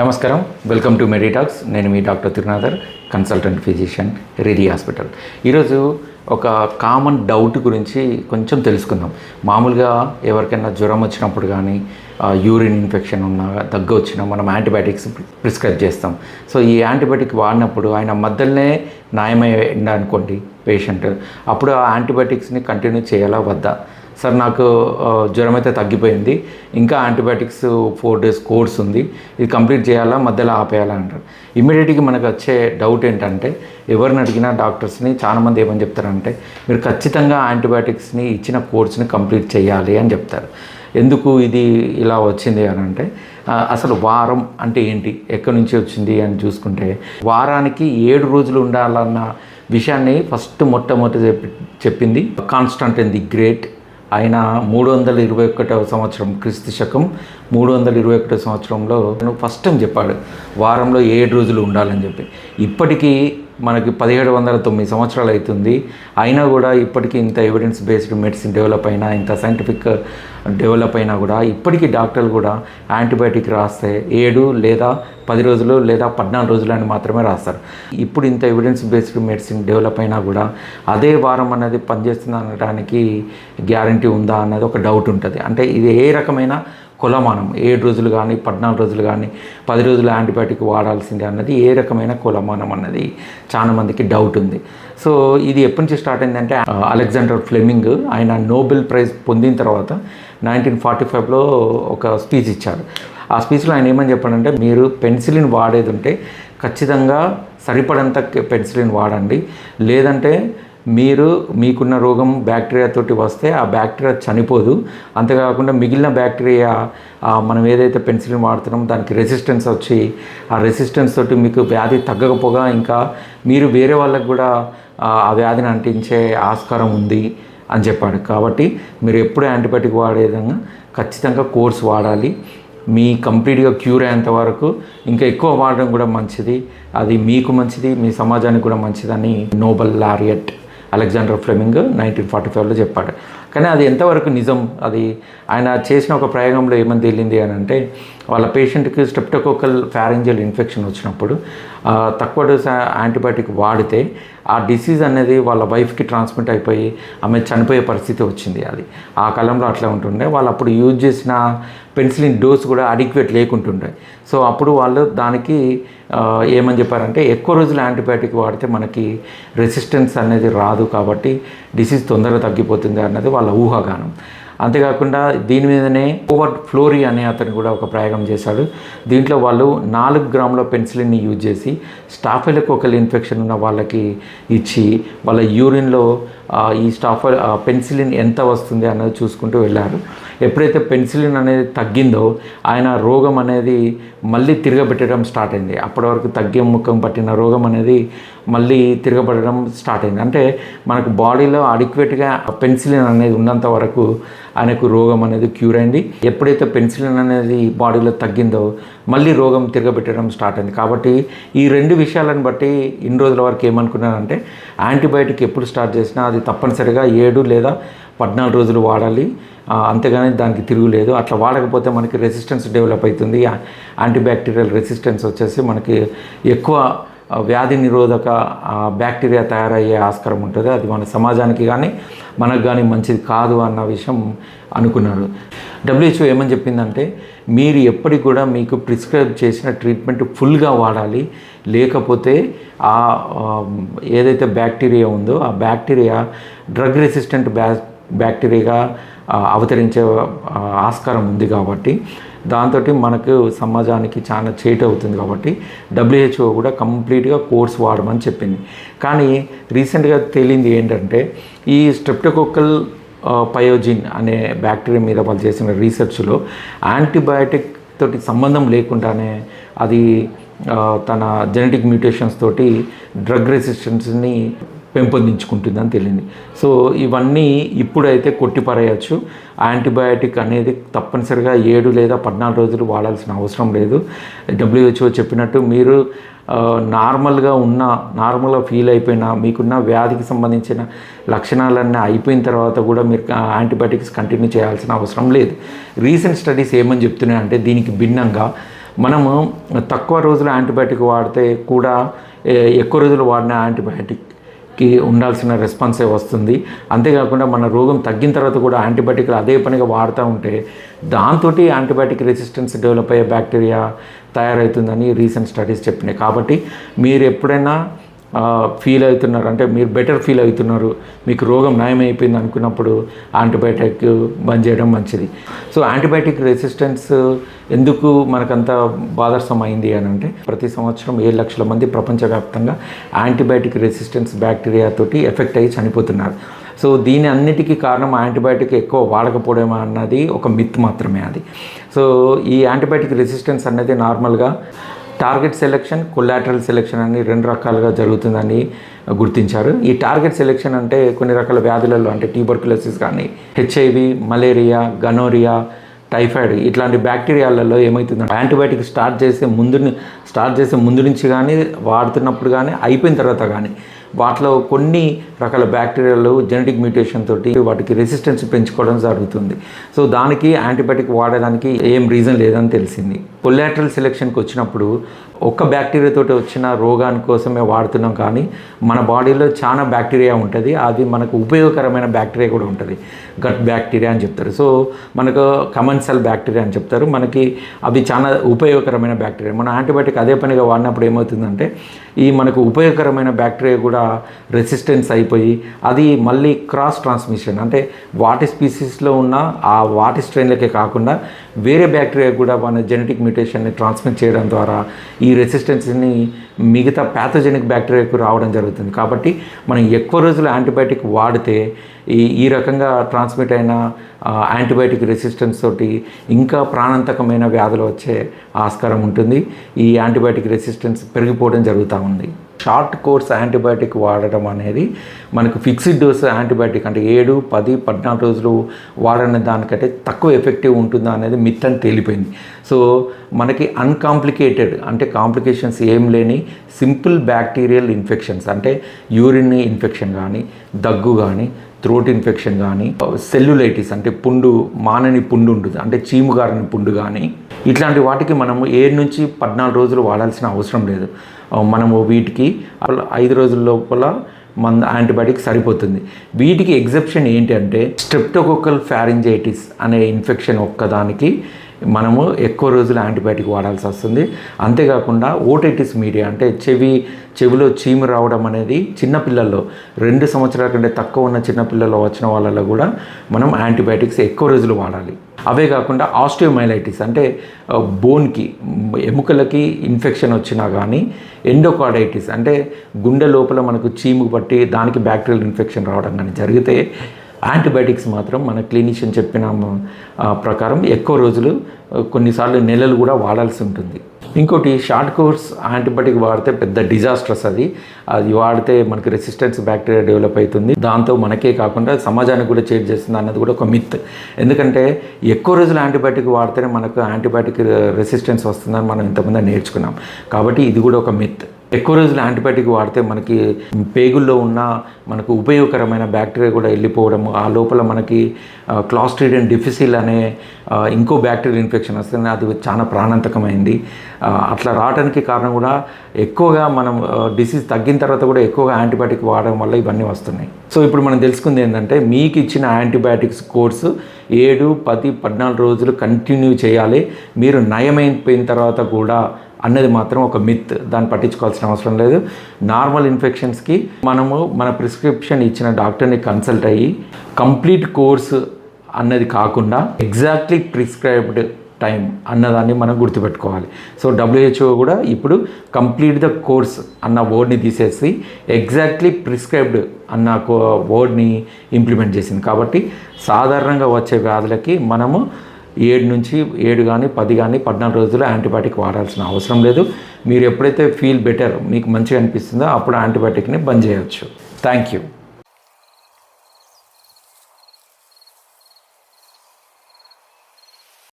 నమస్కారం. Welcome to మెడిటాక్స్ నేను మీ doctor Tirunathar consultant physician ready hospital ఈరోజు ఒక కామన్ డౌట్ గురించి కొంచెం తెలుసుకుందాం. మామూలుగా ఎవరికైనా జ్వరం వచ్చినప్పుడు కానీ యూరిన్ ఇన్ఫెక్షన్ ఉన్నా దగ్గు వచ్చినా మనం యాంటీబయాటిక్స్ ప్రిస్క్రైబ్ చేస్తాం. సో ఈ యాంటీబయాటిక్ వాడినప్పుడు ఆయన మధ్యలోనే న్యాయమైంది అనుకోండి పేషెంట్ అప్పుడు ఆ యాంటీబయాటిక్స్ని కంటిన్యూ చేయాలా వద్దా? సార్ నాకు జ్వరం అయితే తగ్గిపోయింది. ఇంకా యాంటీబయాటిక్స్ ఫోర్ డేస్ కోర్స్ ఉంది. ఇది కంప్లీట్ చేయాలా మధ్యలో ఆపేయాలా అంటారు. ఇమీడియట్గా మనకు వచ్చే డౌట్ ఏంటంటే ఎవరిని అడిగినా డాక్టర్స్ని చాలామంది ఏమని చెప్తారంటే మీరు ఖచ్చితంగా యాంటీబయాటిక్స్ని ఇచ్చిన కోర్స్ని కంప్లీట్ చేయాలి అని చెప్తారు. ఎందుకు ఇది ఇలా వచ్చింది అని అంటే అసలు వారం అంటే ఏంటి ఎక్కడి నుంచి వచ్చింది అని చూసుకుంటే వారానికి ఏడు రోజులు ఉండాలన్న విషయాన్ని ఫస్ట్ మొట్టమొదటి చెప్పింది చెప్పింది. అండ్ ది గ్రేట్ ఆయన మూడు వందల ఇరవై ఒకటవ సంవత్సరం క్రీస్తు శకం. మూడు వందల ఇరవై ఒకటో సంవత్సరంలో ఫస్ట్ టైం చెప్పాడు వారంలో ఏడు రోజులు ఉండాలని చెప్పి. ఇప్పటికీ మనకి పదిహేడు వందల తొమ్మిది సంవత్సరాలు అవుతుంది. అయినా కూడా ఇప్పటికీ ఇంత ఎవిడెన్స్ బేస్డ్ మెడిసిన్ డెవలప్ అయినా ఇంత సైంటిఫిక్ డెవలప్ అయినా కూడా ఇప్పటికీ డాక్టర్లు కూడా యాంటీబయాటిక్ రాస్తే ఏడు లేదా పది రోజులు లేదా పద్నాలుగు రోజులు అని మాత్రమే రాస్తారు. ఇప్పుడు ఇంత ఎవిడెన్స్ బేస్డ్ మెడిసిన్ డెవలప్ అయినా కూడా అదే వారం అనేది పనిచేస్తుంది అనడానికి గ్యారంటీ ఉందా అన్నది ఒక డౌట్ ఉంటుంది. అంటే ఇది ఏ రకమైన కులమానం. ఏడు రోజులు కానీ పద్నాలుగు రోజులు కానీ పది రోజులు యాంటీబయాటిక్ వాడాల్సిందే అన్నది ఏ రకమైన కులమానం అన్నది చాలా మందికి డౌట్ ఉంది. సో ఇది ఎప్పటి నుంచి స్టార్ట్ అయిందంటే అలెగ్జాండర్ ఫ్లెమింగ్ ఆయన నోబెల్ ప్రైజ్ పొందిన తర్వాత నైన్టీన్ ఫార్టీ ఫైవ్లో ఒక స్పీచ్ ఇచ్చారు. ఆ స్పీచ్లో ఆయన ఏమని చెప్పాడంటే మీరు పెన్సిలిన్ వాడేది ఉంటే ఖచ్చితంగా సరిపడంత పెన్సిలిన్ వాడండి. లేదంటే మీరు మీకున్న రోగం బ్యాక్టీరియాతోటి వస్తే ఆ బ్యాక్టీరియా చనిపోదు. అంతేకాకుండా మిగిలిన బ్యాక్టీరియా మనం ఏదైతే పెన్సిలిన్ వాడుతున్నామో దానికి రెసిస్టెన్స్ వచ్చి ఆ రెసిస్టెన్స్ తోటి మీకు వ్యాధి తగ్గకపోగా ఇంకా మీరు వేరే వాళ్ళకు కూడా ఆ ఆ వ్యాధిని అంటించే ఆస్కారం ఉంది అని చెప్పాడు. కాబట్టి మీరు ఎప్పుడు యాంటీబయాటిక్ వాడే విధంగా ఖచ్చితంగా కోర్స్ వాడాలి. మీ కంప్లీట్గా క్యూర్ అయ్యేంత వరకు ఇంకా ఎక్కువ వాడడం కూడా మంచిది. అది మీకు మంచిది మీ సమాజానికి కూడా మంచిదని Nobel laureate. Alexander Fleming nineteen forty ఫైవ్లో చెప్పాడు. కానీ అది ఎంతవరకు నిజం? అది ఆయన చేసిన ఒక ప్రయోగంలో ఏమని తేలింది అని అంటే వాళ్ళ పేషెంట్కి స్ట్రెప్టోకోకల్ ఫ్యారెంజియల్ ఇన్ఫెక్షన్ వచ్చినప్పుడు తక్కువ డోస్ యాంటీబయాటిక్ వాడితే ఆ డిసీజ్ అనేది వాళ్ళ వైఫ్కి ట్రాన్స్మిట్ అయిపోయి ఆమె చనిపోయే పరిస్థితి వచ్చింది అది. ఆ కాలంలో అట్లా ఉంటుండే. వాళ్ళు అప్పుడు యూజ్ చేసిన పెన్సిలిన్ డోస్ కూడా అడిక్వేట్ లేకుంటుండే. సో అప్పుడు వాళ్ళు దానికి ఏమని చెప్పారంటే ఎక్కువ రోజులు యాంటీబయాటిక్ వాడితే మనకి రెసిస్టెన్స్ అనేది రాదు కాబట్టి డిసీజ్ తొందరగా తగ్గిపోతుంది అన్నది వాళ్ళ ఊహాగానం. అంతేకాకుండా దీని మీదనే ఓవర్ ఫ్లోరీ అనే అతను కూడా ఒక ప్రయోగం చేశాడు. దీంట్లో వాళ్ళు నాలుగు గ్రాముల పెన్సిలిన్ని యూజ్ చేసి స్టాఫెలకోకల్ ఇన్ఫెక్షన్ ఉన్న వాళ్ళకి ఇచ్చి వాళ్ళ యూరిన్లో ఈ స్టాఫ్ పెన్సిలిన్ ఎంత వస్తుంది అన్నది చూసుకుంటూ వెళ్ళారు. ఎప్పుడైతే పెన్సిలిన్ అనేది తగ్గిందో ఆయన రోగం అనేది మళ్ళీ తిరగబెట్టడం స్టార్ట్ అయింది. అప్పటి వరకు తగ్గే ముఖం పట్టిన రోగం అనేది మళ్ళీ తిరగబడడం స్టార్ట్ అయింది. అంటే మనకు బాడీలో అడిక్వేట్గా పెన్సిలిన్ అనేది ఉన్నంత వరకు ఆయనకు రోగం అనేది క్యూర్ అయింది. ఎప్పుడైతే పెన్సిలిన్ అనేది బాడీలో తగ్గిందో మళ్ళీ రోగం తిరగబెట్టడం స్టార్ట్ అయింది. కాబట్టి ఈ రెండు విషయాలను బట్టి ఇన్ని రోజుల వరకు ఏమనుకున్నానంటే యాంటీబయాటిక్ ఎప్పుడు స్టార్ట్ చేసినా అది తప్పనిసరిగా ఏడు లేదా పద్నాలుగు రోజులు వాడాలి. అంతేగాని దానికి తిరుగులేదు అట్లా వాడకపోతే మనకి రెసిస్టెన్స్ డెవలప్ అవుతుంది. యా- యాంటీబ్యాక్టీరియల్ రెసిస్టెన్స్ వచ్చేసి మనకి ఎక్కువ వ్యాధి నిరోధక ఆ, బ్యాక్టీరియా తయారయ్యే ఆస్కారం ఉంటుంది. అది మన సమాజానికి కానీ మనకు కానీ మంచిది కాదు అన్న విషయం అనుకున్నారు డబ్ల్యూహెచ్ఓ ఏమని చెప్పిందంటే మీరు ఎప్పటికి కూడా మీకు ప్రిస్క్రైబ్ చేసిన ట్రీట్మెంట్ ఫుల్గా వాడాలి. లేకపోతే ఆ ఏదైతే బ్యాక్టీరియా ఉందో ఆ బ్యాక్టీరియా డ్రగ్ రెసిస్టెంట్ బ్యా బ్యాక్టీరియాగా అవతరించే ఆస్కారం ఉంది కాబట్టి దాంతో మనకు సమాజానికి చాలా చేటు అవుతుంది కాబట్టి డబ్ల్యూహెచ్ఓ కూడా కంప్లీట్గా కోర్స్ వాడమని చెప్పింది. కానీ రీసెంట్గా తేలింది ఏంటంటే ఈ స్ట్రెప్టోకోకల్ పయోజిన్ అనే బ్యాక్టీరియా మీద వాళ్ళు చేసిన రీసెర్చ్లో యాంటీబయాటిక్ తోటి సంబంధం లేకుండానే అది తన జెనెటిక్ మ్యూటేషన్స్ తోటి డ్రగ్ రెసిస్టెన్స్ని పెంపొందించుకుంటుందని తెలియంది సో ఇవన్నీ ఇప్పుడైతే కొట్టిపారేయచ్చు. యాంటీబయాటిక్ అనేది తప్పనిసరిగా ఏడు లేదా పద్నాలుగు రోజులు వాడాల్సిన అవసరం లేదు. డబ్ల్యూహెచ్ఓ చెప్పినట్టు మీరు నార్మల్గా ఉన్న నార్మల్గా ఫీల్ అయిపోయిన మీకున్న వ్యాధికి సంబంధించిన లక్షణాలన్నీ అయిపోయిన తర్వాత కూడా మీరు యాంటీబయాటిక్స్ కంటిన్యూ చేయాల్సిన అవసరం లేదు. రీసెంట్ స్టడీస్ ఏమని చెప్తున్నాయి అంటే దీనికి భిన్నంగా మనము తక్కువ రోజులు యాంటీబయాటిక్ వాడితే కూడా ఎక్కువ రోజులు వాడిన కి ఉండాల్సిన రెస్పాన్సే వస్తుంది. అంతేకాకుండా మన రోగం తగ్గిన తర్వాత కూడా యాంటీబయాటిక్లు అదే పనిగా వాడుతూ ఉంటే దాంతో యాంటీబయాటిక్ రెసిస్టెన్స్ డెవలప్ అయ్యే బ్యాక్టీరియా తయారవుతుందని రీసెంట్ స్టడీస్ చెప్పినాయి కాబట్టి మీరు ఎప్పుడైనా ఫీల్ అవుతున్నారు. అంటే మీరు బెటర్ ఫీల్ అవుతున్నారు. మీకు రోగం నయమైపోయింది అనుకున్నప్పుడు యాంటీబయాటిక్ బంద్ చేయడం మంచిది. సో యాంటీబయాటిక్ రెసిస్టెన్స్ ఎందుకు మనకంత బాధర్సమైంది అని అంటే ప్రతి సంవత్సరం ఏడు లక్షల మంది ప్రపంచవ్యాప్తంగా యాంటీబయాటిక్ రెసిస్టెన్స్ బ్యాక్టీరియాతోటి ఎఫెక్ట్ అయ్యి చనిపోతున్నారు. సో దీని అన్నిటికీ కారణం యాంటీబయాటిక్ ఎక్కువ వాడకపోవడం అన్నది ఒక మిత్ మాత్రమే అది. సో ఈ యాంటీబయాటిక్ రెసిస్టెన్స్ అనేది నార్మల్గా టార్గెట్ సెలెక్షన్ కొలాటరల్ సెలెక్షన్ అని రెండు రకాలుగా జరుగుతుందని గుర్తించారు. ఈ టార్గెట్ సెలెక్షన్ అంటే కొన్ని రకాల వ్యాధులలో అంటే ట్యూబర్కులోసిస్ కానీ హెచ్ఐవి మలేరియా గనోరియా టైఫాయిడ్ ఇట్లాంటి బ్యాక్టీరియాలలో ఏమవుతుందంటే యాంటీబయాటిక్ స్టార్ట్ చేసే ముందు స్టార్ట్ చేసే ముందు నుంచి కానీ వాడుతున్నప్పుడు కానీ అయిపోయిన తర్వాత కానీ వాటిలో కొన్ని రకాల బ్యాక్టీరియాలు జెనెటిక్ మ్యూటేషన్ తోటి వాటికి రెసిస్టెన్స్ పెంచుకోవడం జరుగుతుంది. సో దానికి యాంటీబయాటిక్ వాడడానికి ఏం రీజన్ లేదని తెలిసింది. కొలాటరల్ సెలెక్షన్కి వచ్చినప్పుడు ఒక్క బ్యాక్టీరియా తోటి వచ్చిన రోగాని కోసమే వాడుతున్నాం కానీ మన బాడీలో చాలా బ్యాక్టీరియా ఉంటుంది. అది మనకు ఉపయోగకరమైన బ్యాక్టీరియా కూడా ఉంటుంది. గట్ బ్యాక్టీరియా అని చెప్తారు. సో మనకు కమన్సల్ బ్యాక్టీరియా అని చెప్తారు. మనకి అవి చాలా ఉపయోగకరమైన బ్యాక్టీరియా మన యాంటీబయాటిక్ అదే పనిగా వాడినప్పుడు ఏమవుతుందంటే ఈ మనకు ఉపయోగకరమైన బ్యాక్టీరియా కూడా రెసిస్టెన్స్ అయిపోయి అది మళ్ళీ క్రాస్ ట్రాన్స్మిషన్ అంటే వాటి స్పీసీస్లో ఉన్న ఆ వాటి స్ట్రెయిన్లకే కాకుండా వేరే బ్యాక్టీరియా కూడా మన జెనెటిక్ మ్యూటేషన్ని ట్రాన్స్మిట్ చేయడం ద్వారా ఈ రెసిస్టెన్స్ని మిగతా ప్యాథోజెనిక్ బ్యాక్టీరియాకు రావడం జరుగుతుంది. కాబట్టి మనం ఎక్కువ రోజులు యాంటీబయాటిక్ వాడితే ఈ ఈ రకంగా ట్రాన్స్మిట్ అయిన యాంటీబయాటిక్ రెసిస్టెన్స్ తోటి ఇంకా ప్రాణాంతకమైన వ్యాధులు వచ్చే ఆస్కారం ఉంటుంది. ఈ యాంటీబయాటిక్ రెసిస్టెన్స్ పెరిగిపోవడం జరుగుతూ ఉంది. షార్ట్ కోర్స్ యాంటీబయాటిక్ వాడటం అనేది మనకు ఫిక్స్డ్ డోస్ యాంటీబయాటిక్ అంటే ఏడు పది పద్నాలుగు రోజులు వాడని దానికంటే తక్కువ ఎఫెక్టివ్ ఉంటుందా అనేది మిత్ అని తేలిపోయింది. సో మనకి అన్కాంప్లికేటెడ్ అంటే కాంప్లికేషన్స్ ఏం లేని సింపుల్ బ్యాక్టీరియల్ ఇన్ఫెక్షన్స్ అంటే యూరిన్ ఇన్ఫెక్షన్ కానీ దగ్గు కానీ థ్రోట్ ఇన్ఫెక్షన్ కానీ సెల్యులైటిస్ అంటే పుండు మానని పుండు ఉంటుంది. అంటే చీము చీముగారని పుండు కానీ ఇట్లాంటి వాటికి మనము ఏడు నుంచి పద్నాలుగు రోజులు వాడాల్సిన అవసరం లేదు. మనము వీటికి ఐదు రోజుల లోపల మన యాంటీబయాటిక్ సరిపోతుంది. వీటికి ఎగ్జెప్షన్ ఏంటంటే స్ట్రెప్టోకోకల్ ఫ్యారింజైటిస్ అనే ఇన్ఫెక్షన్ ఒక్కదానికి మనము ఎక్కువ రోజులు యాంటీబయాటిక్ వాడాల్సి వస్తుంది. అంతేకాకుండా ఓటైటిస్ మీడియా అంటే చెవి చెవిలో చీము రావడం అనేది చిన్నపిల్లల్లో రెండు సంవత్సరాల కంటే తక్కువ ఉన్న చిన్నపిల్లల్లో వచ్చిన వాళ్ళలో కూడా మనం యాంటీబయాటిక్స్ ఎక్కువ రోజులు వాడాలి. అవే కాకుండా ఆస్టియోమైలైటిస్ అంటే బోన్కి ఎముకలకి ఇన్ఫెక్షన్ వచ్చినా కానీ ఎండోకార్డైటిస్ అంటే గుండె లోపల మనకు చీము పట్టి దానికి బ్యాక్టీరియల్ ఇన్ఫెక్షన్ రావడం కానీ జరిగితే యాంటీబయాటిక్స్ మాత్రం మన క్లినిషియన్ చెప్పిన ప్రకారం ఎక్కువ రోజులు కొన్నిసార్లు నెలలు కూడా వాడాల్సి ఉంటుంది. ఇంకోటి షార్ట్ కోర్స్ యాంటీబయాటిక్ వాడితే పెద్ద డిజాస్ట్రస్ అది. అది వాడితే మనకి రెసిస్టెన్స్ బ్యాక్టీరియా డెవలప్ అవుతుంది. దాంతో మనకే కాకుండా సమాజానికి కూడా చేంజ్ చేస్తుంది అన్నది కూడా ఒక మిత్ ఎందుకంటే ఎక్కువ రోజులు యాంటీబయాటిక్ వాడితేనే మనకు యాంటీబయాటిక్ రెసిస్టెన్స్ వస్తుందని మనం ఇంతకుముందు నేర్చుకున్నాం. కాబట్టి ఇది కూడా ఒక మిత్ ఎక్కువ రోజులు యాంటీబయాటిక్ వాడితే మనకి పేగుల్లో ఉన్న మనకు ఉపయోగకరమైన బ్యాక్టీరియా కూడా వెళ్ళిపోవడం ఆ లోపల మనకి క్లాస్ట్రీడియన్ డిఫిసిల్ అనే ఇంకో బ్యాక్టీరియల్ ఇన్ఫెక్షన్ వస్తుంది. అది చాలా ప్రాణాంతకమైంది. అట్లా రావడానికి కారణం కూడా ఎక్కువగా మనం డిసీజ్ తగ్గిన తర్వాత కూడా ఎక్కువగా యాంటీబయాటిక్ వాడడం వల్ల ఇవన్నీ వస్తున్నాయి. సో ఇప్పుడు మనం తెలుసుకుంది ఏంటంటే మీకు ఇచ్చిన యాంటీబయాటిక్స్ కోర్సు ఏడు పది పద్నాలుగు రోజులు కంటిన్యూ చేయాలి. మీరు నయమైపోయిన తర్వాత కూడా అన్నది మాత్రం ఒక మిత్ దాన్ని పట్టించుకోవాల్సిన అవసరం లేదు. నార్మల్ ఇన్ఫెక్షన్స్కి మనము మన ప్రిస్క్రిప్షన్ ఇచ్చిన డాక్టర్ని కన్సల్ట్ అయ్యి కంప్లీట్ కోర్స్ అన్నది కాకుండా ఎగ్జాక్ట్లీ ప్రిస్క్రైబ్డ్ టైం అన్నదాన్ని మనం గుర్తుపెట్టుకోవాలి. సో డబ్ల్యూహెచ్ఓ కూడా ఇప్పుడు కంప్లీట్ ద కోర్స్ అన్న వర్డ్ని తీసేసి ఎగ్జాక్ట్లీ ప్రిస్క్రైబ్డ్ అన్న వర్డ్ని ఇంప్లిమెంట్ చేసింది. కాబట్టి సాధారణంగా వచ్చే వ్యాధులకి మనము ఏడు నుంచి ఏడు కానీ పది కానీ పద్నాలుగు రోజులు యాంటీబయాటిక్ వాడాల్సిన అవసరం లేదు. మీరు ఎప్పుడైతే ఫీల్ బెటర్ మీకు మంచిగా అనిపిస్తుందో అప్పుడు యాంటీబయాటిక్ని బంద్ చేయవచ్చు థ్యాంక్ యూ.